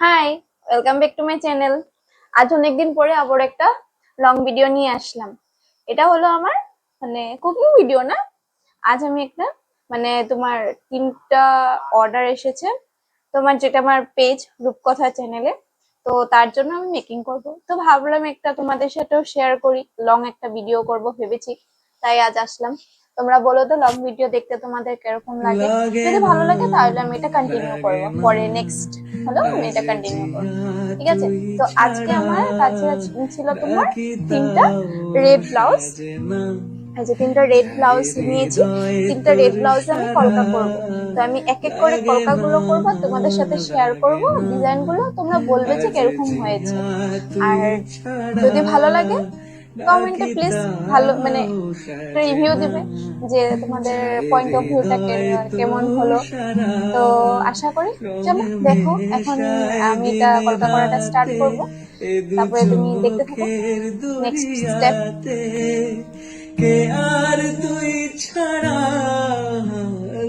Hi welcome back to my channel আজ অনেকদিন পরে আবার একটা লং ভিডিও নিয়ে আসলাম। এটা হলো আমার মানে কুকিং ভিডিও না? আজ আমি একটা মানে তোমার তিনটা অর্ডার এসেছে। তোমার যেটা আমার পেজ রূপকথা চ্যানেলে তো তার জন্য আমি মেকিং করব। তো ভাবলাম একটা তোমাদের সাথেও শেয়ার করি লং একটা ভিডিও করব, ভেবেছি। তাই আজ আসলাম। তোমরা বলো তো লং ভিডিও দেখতে তোমাদের কীরকম লাগে? যদি ভালো লাগে তাহলে আমি এটা কন্টিনিউ করব। পরে নেক্সট হলো আমি এটা কন্টিনিউ করব। ঠিক আছে? তো আজকে আমার কাছে ছিল তোমার তিনটা রেড ব্লাউজ এই যে তিনটা রেড ব্লাউজ নিয়েছি। তিনটা রেড ব্লাউজ আমি কলকা করব। তো আমি এক এক করে কলকাগুলো করব তোমাদের সাথে শেয়ার করব। ডিজাইনগুলো তোমরা বলবে যে কীরকম হয়েছে। আর যদি ভালো লাগে কমেন্টে প্লিজ ভালো মানে রিভিউ দিবে যে তোমাদের পয়েন্ট অফ ভিউটা কেমন হলো। তো আশা করি, চলো, দেখো, এখন আমি এটা কলকা করাটা স্টার্ট করব। তারপরে তুমি দেখতে থাকো। নেক্সট স্টেপ কে আর তুই ছাড়া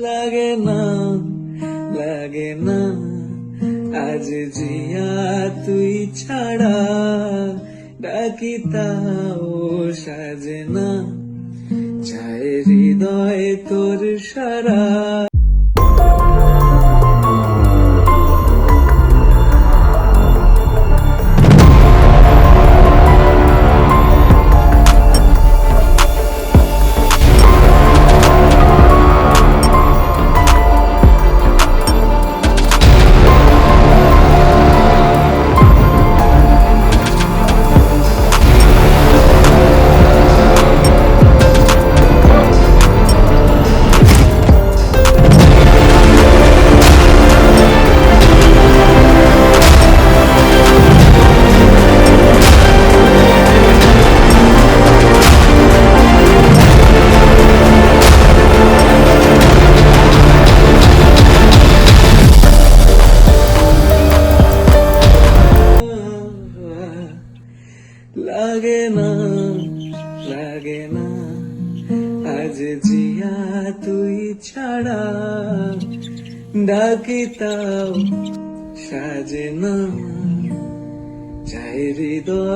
লাগে না লাগে না। আজ জিয়া তুই ছাড়া ডাকি তাও সাজে না। চায় হৃদয় তোর সারা লাগে না লাগে না। আজ জিয়া তুই ছাড়া ডাকি তাও সাজে না। চাই হৃদয়